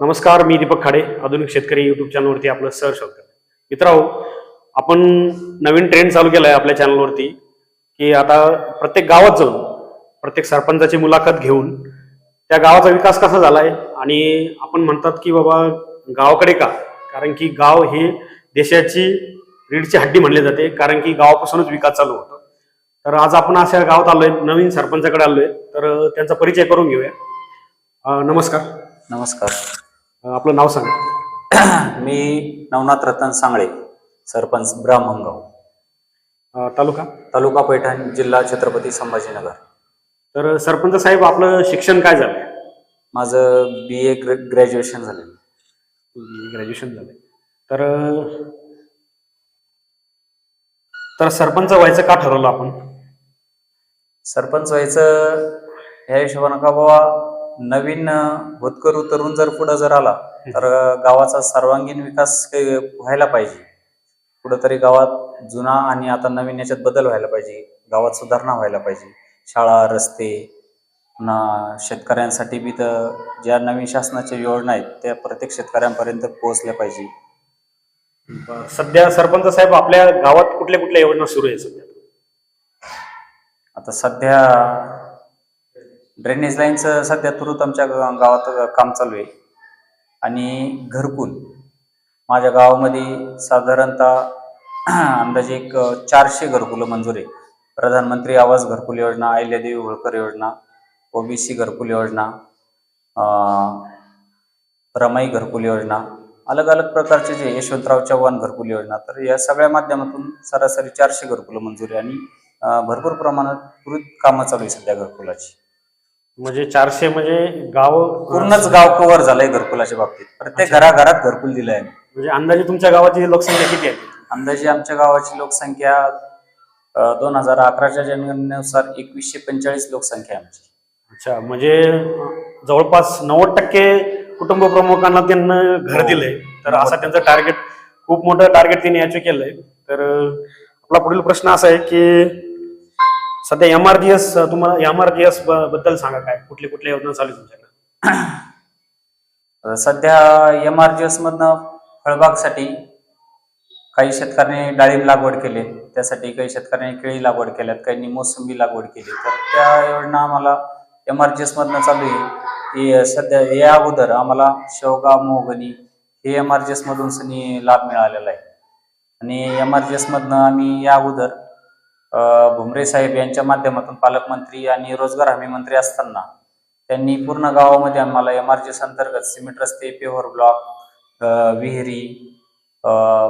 नमस्कार मी दीपक खाडे आधुनिक शेतकरी युट्यूब चॅनलवरती आपलं सर शब्द मित्रांनो आपण नवीन ट्रेंड चालू केला आहे आपल्या चॅनलवरती की आता प्रत्येक गावात जाऊन प्रत्येक सरपंचाची मुलाखत घेऊन त्या गावाचा विकास कसा झालाय? आणि आपण म्हणतात की बाबा गावाकडे का? कारण की गाव हे देशाची रीडची हड्डी म्हणले जाते कारण की गावापासूनच विकास चालू होतो. तर आज आपण अशा गावात आलोय नवीन सरपंचाकडे आलोय तर त्यांचा परिचय करून घेऊया. नमस्कार. नमस्कार. आपलं नाव सांगा. मी नवनाथ रतन सांगळे सरपंच ब्राह्मणगाव. अं, तालुका? तालुका पैठण जिल्हा छत्रपती संभाजीनगर. तर सरपंच साहेब आपलं शिक्षण काय झालंय माझं बी ए ग्रॅज्युएशन झालेलं. ग्रॅज्युएशन झालंय तर अं, तर सरपंच व्हायचं का ठरवलं आपण? सरपंच व्हायचं ह्या हिशोबानं का बाबा नवीन होतकरू तरुण जर पुढं जर आला तर गावाचा सर्वांगीण विकास व्हायला पाहिजे. कुठंतरी गावात जुना आणि आता नवीन याच्यात बदल व्हायला पाहिजे. गावात सुधारणा व्हायला पाहिजे. शाळा रस्ते पुन्हा शेतकऱ्यांसाठी बी तर ज्या नवीन शासनाच्या योजना आहेत त्या प्रत्येक शेतकऱ्यांपर्यंत पोहोचल्या पाहिजे. सध्या सरपंच साहेब आपल्या गावात कुठल्या कुठल्या योजना सुरू आहे सध्या? आता सध्या ड्रेनेज लाईनचं सध्या तुरंत आमच्या गावात काम चालू आहे. आणि घरकुल. माझ्या गावामध्ये साधारणतः अंदाजे एक चारशे घरकुलं मंजूर आहे. प्रधानमंत्री आवास घरकुल योजना अहिल्यादेवी होळकर योजना ओबीसी घरकुल योजना रमाई घरकुल योजना अलग अलग प्रकारचे जे यशवंतराव चव्हाण घरकुल योजना तर या सगळ्या माध्यमातून सरासरी चारशे घरकुलं मंजूर आहे आणि भरपूर प्रमाणात त्वरित कामं चालू आहे सध्या घरकुलाची. म्हणजे चारशे म्हणजे गाव पूर्णच गाव कव्हर झालंय घरकुलाच्या बाबतीत. प्रत्येक घराघरात घरकुल दिलंय म्हणजे अंदाजे तुमच्या गावाची लोकसंख्या किती आहे? अंदाजे आमच्या गावाची लोकसंख्या दोन हजार अकराच्या जनगणनेनुसार एकवीसशे पंचेचाळीस लोकसंख्या आहे आमची. अच्छा म्हणजे जवळपास नव्वद टक्के कुटुंब प्रमुखांना त्यांना घर दिलंय. तर असं त्यांचं टार्गेट खूप मोठं टार्गेट त्यांनी अचीव केलंय. तर आपला पुढील प्रश्न असा आहे की सध्या एम आर जी एस तुम्हाला एम आर जी एसबद्दल सांगा काय? कुठली कुठल्या योजना चालू आहे तुमच्याकडे? सध्या एम आर जी एस मधनं फळबागसाठी काही शेतकऱ्यांनी डाळिंब लागवड केले. त्यासाठी काही शेतकऱ्यांनी केळी लागवड केल्यात काहींनी मोसंबी लागवड केली. तर त्या योजना आम्हाला एम आर जी एस मधनं चालू आहे. की सध्या या अगोदर आम्हाला शेवगा मोहगणी हे एम आर जी एस मधून सनी लाभ मिळालेला आहे. आणि एम आर जी एस मधनं आम्ही या अगोदर भुमरे साहेब यांच्या माध्यमातून पालकमंत्री आणि रोजगार हमी मंत्री असताना त्यांनी पूर्ण गावामध्ये आम्हाला एम आर जी अंतर्गत सिमेंट रस्ते पेव्हर ब्लॉक विहिरी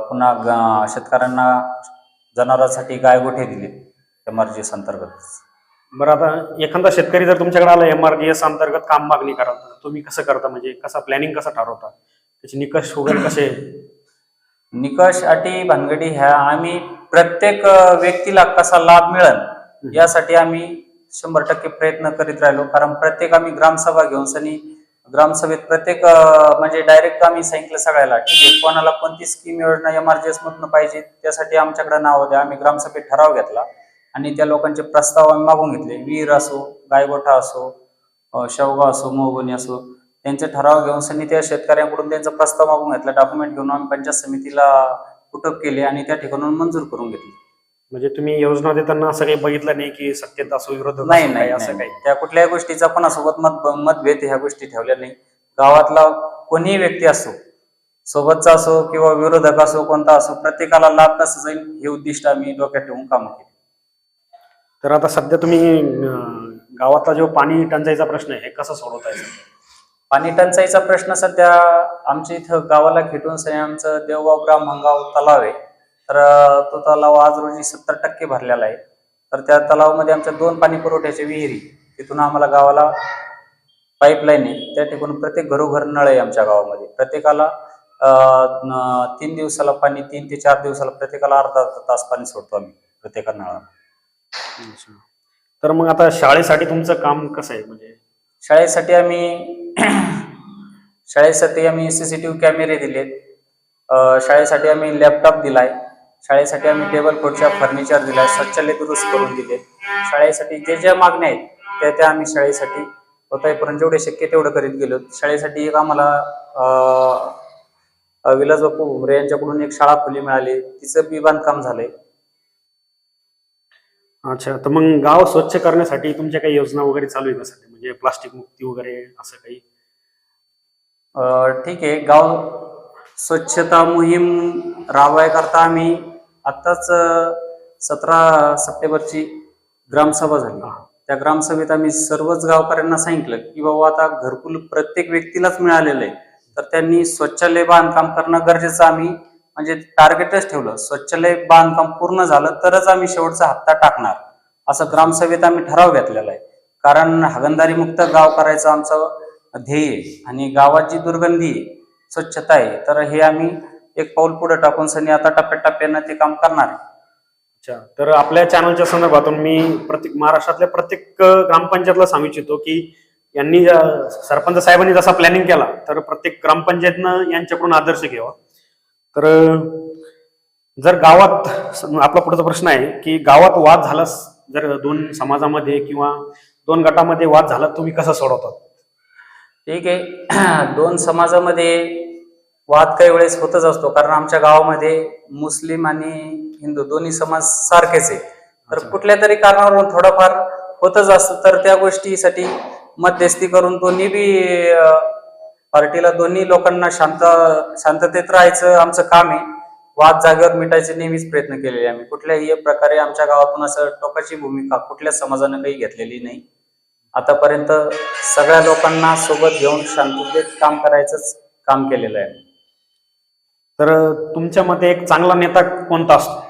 पुन्हा शेतकऱ्यांना जनावरांसाठी गायगोठे दिले एम आर जी एस अंतर्गत. बरं आता एखादा शेतकरी जर तुमच्याकडे आला एम आर जी एस अंतर्गत काम मागणी करा तर तुम्ही कसं करता? म्हणजे कसा प्लॅनिंग कसं ठरवता? त्याचे निकष वगैरे कसे निकष अटी भानगडी ह्या आम्ही प्रत्येक व्यक्तीला कसा लाभ मिळेल यासाठी आम्ही शंभर टक्के प्रयत्न करीत राहिलो. कारण प्रत्येक आम्ही ग्रामसभा घेऊन सनी ग्रामसभेत प्रत्येक म्हणजे डायरेक्ट आम्ही सांगितलं सगळ्याला ठीक आहे कोणाला कोणती स्कीम योजना एमआरजीएस मधून पाहिजे त्यासाठी आमच्याकडे नाव द्या. आम्ही ग्रामसभेत ठराव घेतला आणि त्या लोकांचे प्रस्ताव आम्ही मागून घेतले. विहीर असो गायगोठा असो अं, शेवगा असो मोहगुनी असो त्यांचे ठराव घेऊन सनी त्या शेतकऱ्यांकडून त्यांचा प्रस्ताव मागून घेतला. डॉक्युमेंट घेऊन आम्ही पंचायत समितीला कुटप केले आणि त्या ठिकाणून मंजूर करून घेतली. म्हणजे तुम्ही योजना देताना असं काही बघितलं नाही की सत्तेत असो विरोधात असो, नाही नाही असं. काही? त्या कुठल्याही गोष्टीचा कोणासोबत मत मतभेद ह्या गोष्टी ठेवल्या नाही. गावातला कोणीही व्यक्ती असो सोबतचा असो किंवा विरोधक असो कोणता असो प्रत्येकाला लाभ कसा जाईल हे उद्दिष्ट आम्ही डोक्यात ठेवून काम केले. तर आता सध्या तुम्ही गावातला जो पाणी टंचाईचा प्रश्न आहे हे कसं सोडवताय सध्या? पाणी टंचाईचा प्रश्न सध्या आमच्या इथं गावाला खेटून सनी आमचं देवगाव ग्राम हंगाव तलाव आहे. तर तो तलाव आज रोजी सत्तर टक्के भरलेला आहे. तर त्या तलावामध्ये आमच्या दोन पाणी पुरवठ्याच्या विहिरी तिथून आम्हाला गावाला पाईपलाईन आहे. त्या ठिकाणी प्रत्येक घरोघर नळ आहे आमच्या गावामध्ये. प्रत्येकाला तीन दिवसाला पाणी तीन ते चार दिवसाला प्रत्येकाला अर्धा तास पाणी सोडतो आम्ही प्रत्येका नळाला. तर मग आता शाळेसाठी तुमचं काम कसं आहे? म्हणजे शाळेसाठी आम्ही शाळेसाठी आम्ही सी सी टी व्ही कॅमेरे दिलेत शाळेसाठी आम्ही लॅपटॉप दिलाय. शाळेसाठी आम्ही टेबल खुर्च्या फर्निचर दिलाय. शौचालय दुरुस्त करून दिले शाळेसाठी जे ज्या मागण्या आहेत त्या त्या आम्ही शाळेसाठी होता जेवढे शक्य तेवढं करीत गेलो शाळेसाठी एक आम्हाला विलास बापू भुमरे यांच्याकडून एक शाळा खुली मिळाली. तिचं बी बांधकाम झालंय. अच्छा तर मग गाव स्वच्छ करण्यासाठी तुमच्या काही योजना वगैरे चालू आहे का सध्या? म्हणजे प्लास्टिक मुक्ती वगैरे असं काही? अं, ठीक आहे. गाव स्वच्छता मोहीम राबवायकरता आम्ही आत्ताच सतरा सप्टेंबरची ग्रामसभा झाली. त्या ग्रामसभेत आम्ही सर्वच गावकऱ्यांना सांगितलं की बाबा आता घरकुल प्रत्येक व्यक्तीलाच मिळालेलं आहे. तर त्यांनी स्वच्छालय बांधकाम करणं गरजेचं आम्ही म्हणजे टार्गेटच ठेवलं. स्वच्छालय बांधकाम पूर्ण झालं तरच आम्ही शेवटचा हप्ता टाकणार. असं ग्रामसभेत आम्ही ठराव घेतलेला आहे. कारण हगणदारी मुक्त गाव करायचं आमचं ध्येय आणि गावात जी दुर्गंधी आहे, स्वच्छता आहे तर हे आम्ही एक पाऊल पुढे टाकून सनी आता टप्प्याटप्प्यानं ते काम करणार आहे. अच्छा. तर आपल्या चॅनलच्या संदर्भातून मी प्रत्येक महाराष्ट्रातल्या प्रत्येक ग्रामपंचायतला सांगू इच्छितो की यांनी सरपंच साहेबांनी जसा प्लॅनिंग केला तर प्रत्येक ग्रामपंचायतनं यांच्याकडून आदर्श घ्यावा. तर जर गावात आपला पुढचा प्रश्न आहे की गावात वाद झाला जर दोन समाजामध्ये किंवा दोन गटामध्ये वाद झाला तुम्ही कसा सोडवतात? ठीक आहे. दोन समाजामध्ये वाद काही वेळेस होतच असतो कारण आमच्या गावामध्ये मुस्लिम आणि हिंदू दोन्ही समाज सारखेच आहे तर. कुठल्या तरी कारणावरून थोडंफार होतच असतं तर त्या गोष्टीसाठी मध्यस्थी करून दोन्ही बी पार्टीला दोन्ही लोकांना शांत शांततेत राहायचं आमचं काम आहे. वाद जागेवर मिटायचे नेहमीच प्रयत्न केलेले आम्ही. कुठल्याही प्रकारे आमच्या गावातून असं टोकाची भूमिका कुठल्याच समाजानं काही घेतलेली नाही. आतापर्यंत सगळ्या लोकांना सोबत घेऊन शांततेत काम करायचंच काम केलेलं आहे. तर तुमच्या मते एक चांगला नेता कोणता असतो?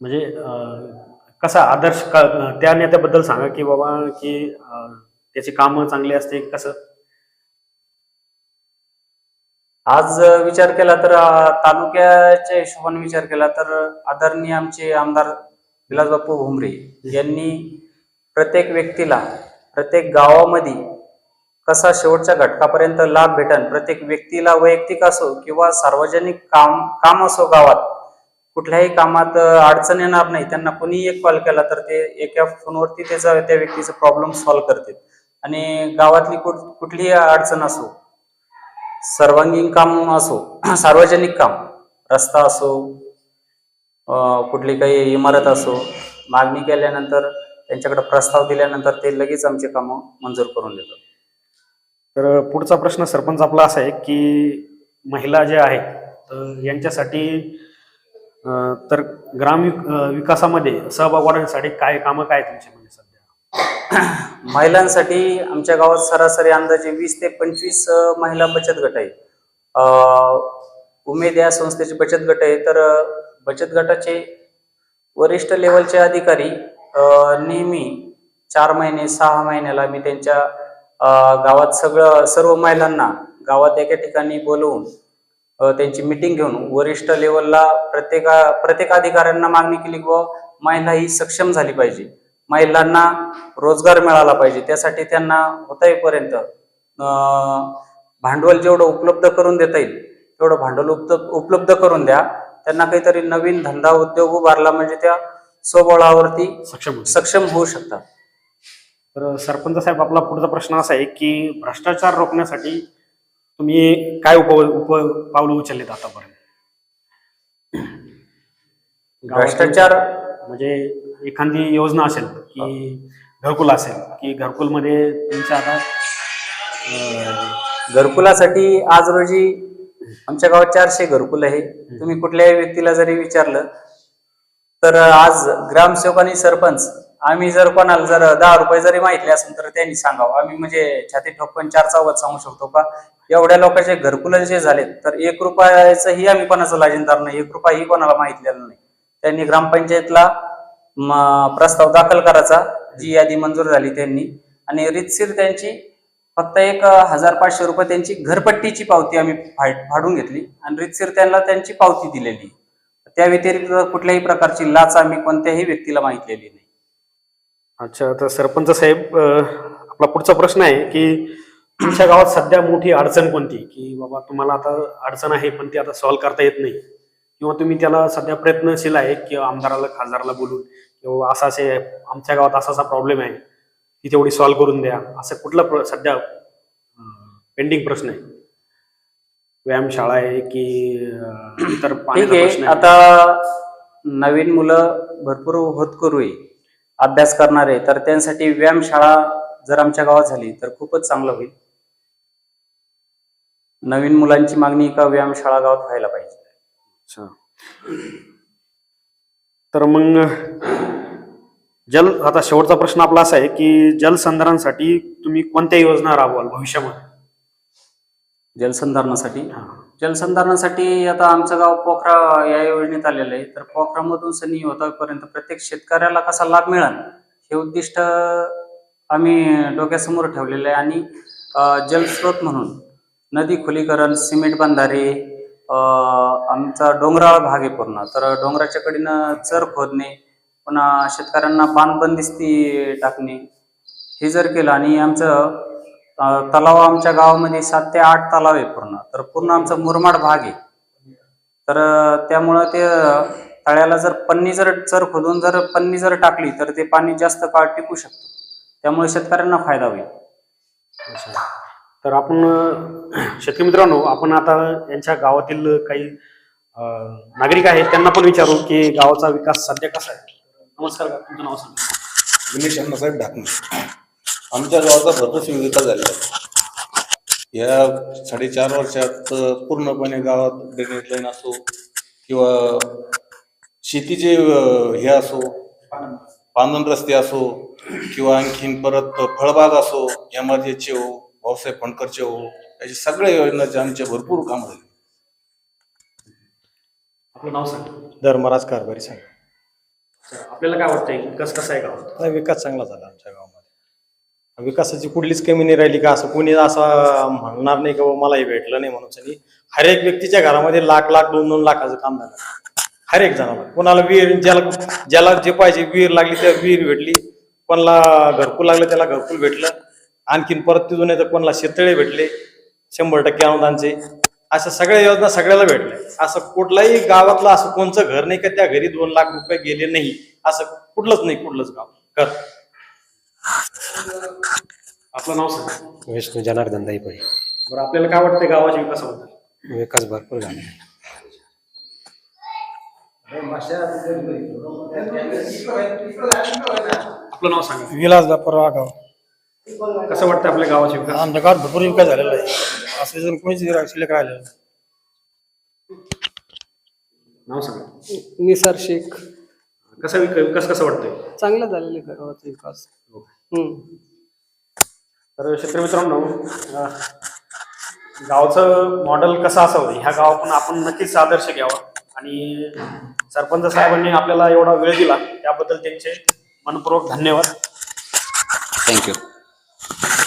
म्हणजे कसा आदर्श का- त्या नेत्याबद्दल सांगा की बाबा की त्याची कामं चांगली असते कसं? आज विचार केला तर तालुक्याच्या हिशोबाने विचार केला तर आदरणीय आमचे आमदार विलासबापू भुमरे यांनी प्रत्येक व्यक्तीला प्रत्येक गावामध्ये कसा शेवटच्या घटकापर्यंत लाभ भेटन प्रत्येक व्यक्तीला वैयक्तिक असो किंवा सार्वजनिक काम काम असो गावात कुठल्याही कामात अडचण येणार नाही. त्यांना कोणी एक कॉल केला तर ते एका फोनवरती त्याचा त्या व्यक्तीचा प्रॉब्लेम सॉल्व्ह करतील. आणि गावातली कुठ कुठलीही अडचण असो सर्वांगीण काम असो सार्वजनिक काम रस्ता असो कुठली काही इमारत असो मागणी केल्यानंतर त्यांच्याकडे प्रस्ताव दिल्यानंतर ते लगेच आमचे कामं मंजूर करून देतात. तर पुढचा प्रश्न सरपंच आपला असा आहे की महिला ज्या आहेत तर यांच्यासाठी तर ग्राम विकासामध्ये सहभाग वाढवण्यासाठी काय कामं काय तुमची म्हणजे सर? महिलांसाठी आमच्या गावात सरासरी अंदाजे वीस ते पंचवीस महिला बचत गट आहे उमेद या संस्थेचे बचत गट आहे. तर बचत गटाचे वरिष्ठ लेवलचे अधिकारी नेहमी चार महिने सहा महिन्याला मी त्यांच्या गावात सगळं सर्व महिलांना गावात एका ठिकाणी बोलवून त्यांची मिटिंग घेऊन वरिष्ठ लेवलला प्रत्येका प्रत्येक अधिकाऱ्यांना मागणी केली की बुवा महिला ही सक्षम झाली पाहिजे. महिलांना रोजगार मिळाला पाहिजे. त्यासाठी त्यांना होता येईपर्यंत अं, भांडवल जेवढं उपलब्ध करून देता येईल तेवढं भांडवल उपलब्ध उपलब्ध करून द्या. त्यांना काहीतरी नवीन धंदा उद्योग उभारला म्हणजे त्या स्वबळावरती सक्षम. सक्षम होऊ शकतात. तर सरपंच साहेब आपला पुढचा प्रश्न असा आहे की भ्रष्टाचार रोखण्यासाठी तुम्ही काय उप उप पावलं उचललेत आतापर्यंत? भ्रष्टाचार म्हणजे एखादी योजना असेल की घरकुल असेल की घरकुलमध्ये तुमच्या आता घरकुलासाठी आज रोजी आमच्या गावात चारशे घरकुल आहे. तुम्ही कुठल्याही व्यक्तीला जरी विचारलं तर आज ग्रामसेवक आणि सरपंच आम्ही जर कोणाला जर दहा रुपये जरी माहितले असेल तर त्यांनी सांगावं. आम्ही म्हणजे छाती ठोकून चार चौघात सांगू शकतो का? एवढ्या लोकांचे घरकुल जे झाले तर एक रुपयाचंही आम्ही कोणाचं लाजिनदार नाही. एक रुपयाही कोणाला माहितलेला नाही. त्यांनी ग्रामपंचायतला प्रस्ताव दाखल करायचा जी यादी मंजूर झाली त्यांनी. आणि रितसीर त्यांची फक्त एक हजार पाचशे रुपये त्यांची घरपट्टीची पावती आम्ही फाडून घेतली. आणि रितसीर त्यांना त्यांची पावती दिलेली. त्या व्यतिरिक्त कुठल्याही प्रकारची लाच आम्ही कोणत्याही व्यक्तीला माहितलेली नाही. अच्छा तर सरपंच साहेब आपला पुढचा प्रश्न आहे की तुमच्या गावात सध्या मोठी अडचण कोणती? की बाबा तुम्हाला आता अडचण आहे पण ती आता सॉल्व्ह करता येत नाही. किंवा तुम्ही त्याला सध्या प्रयत्नशील आहे की आमदाराला खासदाराला बोलून? किंवा असा असे आमच्या गावात असा असा प्रॉब्लेम आहे. ती तेवढी सॉल्व्ह करून द्या. असं कुठला सध्या पेंडिंग प्रश्न आहे. व्यायामशाळा आहे की ठीक आहे. आहे? आता नवीन मुलं भरपूर होतकरू आहे. अभ्यास करणारे तर त्यांसाठी व्यायामशाळा जर आमच्या गावात झाली तर खूपच चांगलं होईल. नवीन मुलांची मागणी का व्यायामशाळा गावात व्हायला पाहिजे. अच्छा. तर मग जल आता शेवटचा प्रश्न आपला असा आहे की जलसंधारणासाठी तुम्ही कोणत्या योजना राबवाल भविष्यामध्ये? जलसंधारणासाठी? जलसंधारणासाठी आता आमचं गाव पोखरा या योजनेत आलेलं आहे. तर पोखरामधून सनी होतापर्यंत प्रत्येक शेतकऱ्याला कसा लाभ मिळेल हे उद्दिष्ट आम्ही डोक्यासमोर ठेवलेलं आहे. आणि जलस्रोत म्हणून नदी खुलीकरण सिमेंट बंधारे आमचा डोंगराळ भाग आहे पूर्ण. तर डोंगराच्या कडीनं चर खोदणे पुन्हा शेतकऱ्यांना बांधबंदिस्ती टाकणे. हे जर केलं आणि आमचं तलाव आमच्या गावामध्ये सात ते आठ तलाव आहे पूर्ण. तर पूर्ण आमचा मुरमाड भाग आहे. तर त्यामुळं ते तळ्याला जर पन्नी जर चर खोदून जर पन्नी जर टाकली तर ते पाणी जास्त काळ टिकू शकतं. त्यामुळे शेतकऱ्यांना फायदा होईल. तर आपण शेतकरी मित्रांनो आपण आता यांच्या गावातील काही नागरिक आहेत त्यांना पण विचारू की गावाचा विकास सध्या कसा आहे? नमस्कार? तुमचं नाव सांगा दिनेश अण्णासाहेब ढाकणे आमच्या गावाचा भरपूर विकास झालेला आहे या साडेचार वर्षात पूर्णपणे गावात ड्रेनेज लाईन असो किंवा शेतीचे अं, हे असो पांदन रस्ते असो किंवा आणखीन परत फळबाग असो एमआरजेचे हो भाऊसाहेब फणकरचे हो याचे सगळ्या योजनाचे आमचे भरपूर काम झाले आपलं नाव सांगा धर्मराज कारभारी सांग. आपल्याला काय वाटतंय विकास कसा आहे गावात? नाही विकास चांगला झाला आमच्या गावामध्ये. विकासाची कुठलीच कमी नाही राहिली का असं कोणी असं म्हणणार नाही की बाबा मला हे भेटलं नाही म्हणून. सनी हर एक व्यक्तीच्या घरामध्ये लाख लाख दोन दोन लाखाचं काम झालं. हर एक जणाला कोणाला विहीर ज्याला ज्याला जे पाहिजे विहीर लागली त्या विहीर भेटली. कोणाला घरकुल लागलं त्याला घरकुल भेटलं. आणखीन परत तिथून येतं कोणाला शेतळे भेटले. शंभर टक्के अनुदानचे. अशा सगळ्या योजना सगळ्याला भेटल्या. असं कुठलाही गावातलं असं कोणचं घर नाही का त्या घरी दोन लाख रुपये गेले नाही. असं कुठलंच नाही कुठलंच गाव. घर आपलं नाव सांगा. विष्णू जनार्दन दाईपाई. बरं आपल्याला काय वाटतंय गावाच्या विकासाबद्दल? विकास भरपूर झाला. आपलं नाव सांगा. विलास परवा गाव कसं वाटतं आपल्या गावाचे विकास? आमच्या गावात भरपूर विकास झालेला आहे. असं जर कोणीच शिल्लक राहिलेलं नाही. नाव सांगा. निसार शेख. कसा विक- विकास कसा वाटतोय? चांगला झालेला आहे गावाचा विकास. हम्म. तर शेतकरी मित्रांनो अं, गावचं मॉडेल कसं असावं? ह्या गावातून आपण नक्कीच आदर्श घ्यावा. आणि सरपंच साहेबांनी आपल्याला एवढा वेळ दिला त्याबद्दल त्यांचे मनपूर्वक धन्यवाद. Thank you Thank you.